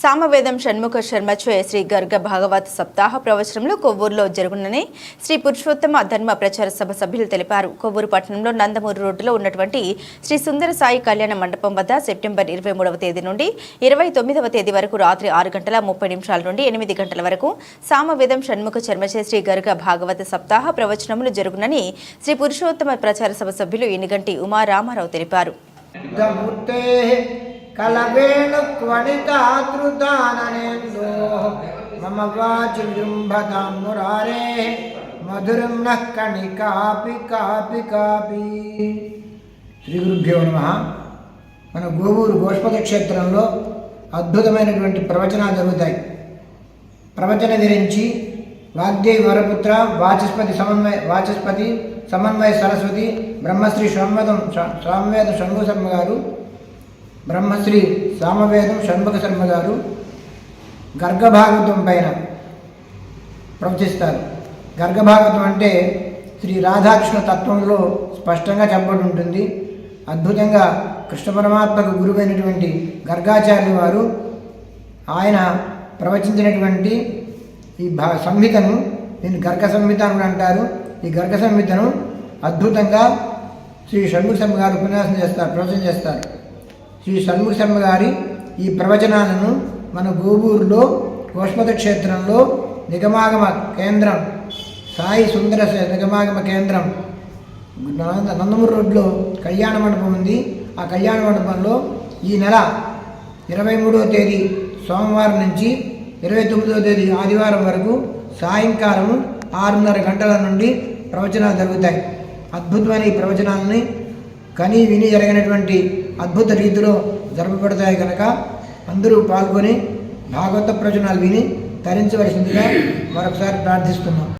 సామవేదం షణ్ముఖ శర్మచే శ్రీ గర్గ భాగవత్ సప్తాహ ప్రవచనంలో కొవ్వూరులో జరుగునని శ్రీ పురుషోత్తమ ధర్మ ప్రచార సభ సభ్యులు తెలిపారు. కొవ్వూరు పట్టణంలో నందమూరు రోడ్డులో ఉన్నటువంటి శ్రీ సుందర సాయి కళ్యాణ మండపం వద్ద సెప్టెంబర్ ఇరవై మూడవ తేదీ నుండి ఇరవై తొమ్మిదవ తేదీ వరకు రాత్రి ఆరు గంటల ముప్పై నిమిషాల నుండి ఎనిమిది గంటల వరకు సామవేదం షణ్ముఖ శర్మచే శ్రీ గర్గ భాగవత సప్తాహ ప్రవచనములు జరుగునని శ్రీ పురుషోత్తమ ప్రచార సభ సభ్యులు ఎనిగంటి ఉమా రామారావు తెలిపారు. కలవేణు క్వళితాతృతాననేందో మమ వాచి జృంభతాం మురారే మధురం నః కణికాపి కాపి కాపి. శ్రీ గురుభ్యో నమ. మన గోవూరు గోష్పద క్షేత్రంలో అద్భుతమైనటువంటి ప్రవచనాలు జరుగుతాయి. ప్రవచన గురించి వాగ్దేవి వరపుత్ర వాచస్పతి సమన్వయ వాచస్పతి సమన్వయ సరస్వతి బ్రహ్మశ్రీ సంవేదం సంవేద షణ్ముసమ్మ గారు బ్రహ్మశ్రీ సామవేదం షణ్ముఖ శర్మ గారు గర్గభాగవతం పైన ప్రవచిస్తారు. గర్గభాగవతం అంటే శ్రీ రాధాకృష్ణ తత్వంలో స్పష్టంగా చెప్పబడి ఉంటుంది. అద్భుతంగా కృష్ణ పరమాత్మకు గురువైనటువంటి గర్గాచార్యుల వారు ఆయన ప్రవచించినటువంటి ఈ భా సంహితను దీన్ని గర్గ సంహిత అని అంటారు. ఈ గర్గ సంహితను అద్భుతంగా శ్రీ షణ్ముఖ శర్మ గారు ఉపన్యాసం చేస్తారు ప్రవచనం చేస్తారు. శ్రీ షణ్ముఖ శర్మ గారి ఈ ప్రవచనాలను మన గోబూరులో గోష్మత క్షేత్రంలో నిగమాగమ కేంద్రం సాయి సుందర నిగమాగమ కేంద్రం నంద- నందమూరు రోడ్లో కళ్యాణ మండపం ఉంది. ఆ కళ్యాణ మండపంలో ఈ నెల ఇరవై మూడవ తేదీ సోమవారం నుంచి ఇరవై తొమ్మిదవ తేదీ ఆదివారం వరకు సాయంకాలం ఆరున్నర గంటల నుండి ప్రవచనాలు జరుగుతాయి. అద్భుతమైన ఈ ప్రవచనాలని కనీ విని జరిగినటువంటి అద్భుత రీతిలో జరపబడతాయి కనుక అందరూ పాల్గొని భాగవత ప్రయోజనాలు విని తరించవలసిందిగా మరొకసారి ప్రార్థిస్తున్నాం.